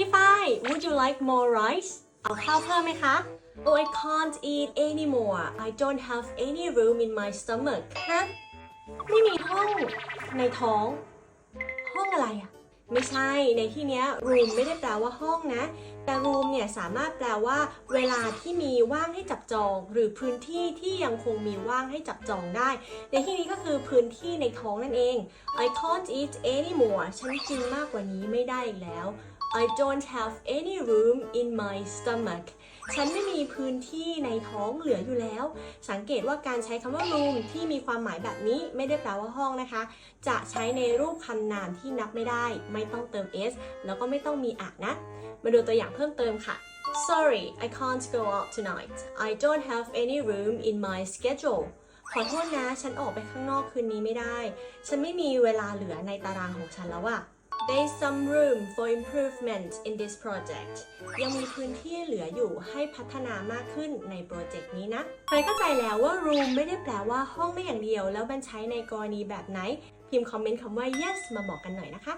พี่ฝ้าย would you like more rice เอาข้าวเพิ่มไหมคะ Oh I can't eat anymore I don't have any room in my stomach ฮะไม่มีห้องในท้อง ห้องอะไรอะไม่ใช่ในที่นี้ room ไม่ได้แปลว่าห้องนะ แต่ room เนี่ยสามารถแปลว่า เวลาที่มีว่างให้จับจอง หรือพื้นที่ที่ยังคงมีว่างให้จับจองได้ ในที่นี้ก็คือพื้นที่ในท้องนั่นเอง I can't eat anymore ฉันกินมากกว่านี้ไม่ได้อีกแล้ว I don't have any room in my stomach ฉันไม่มีพื้นที่ในท้องเหลืออยู่แล้ว สังเกตว่าการใช้คำว่า room ที่มีความหมายแบบนี้ไม่ได้แปลว่าห้องนะคะ จะใช้ในรูปคำนามที่นับไม่ได้ ไม่ต้องเติม s แล้วก็ไม่ต้องมีอะนะ มาดูตัวอย่างเพิ่มเติมค่ะ Sorry I can't go out tonight I don't have any room in my schedule ขอโทษนะ ฉันออกไปข้างนอกคืนนี้ไม่ได้ ฉันไม่มีเวลาเหลือในตารางของฉันแล้วอะ There's some room for improvement in this project ยังมีพื้นที่เหลืออยู่ให้พัฒนามากขึ้นในโปรเจกต์นี้นะ ใครเข้าใจแล้วว่า room ไม่ได้แปลว่าห้องไม่อย่างเดียว แล้วมันใช้ในกรณีแบบไหน พิมพ์คอมเมนต์คำว่า yes มาบอกกันหน่อยนะคะ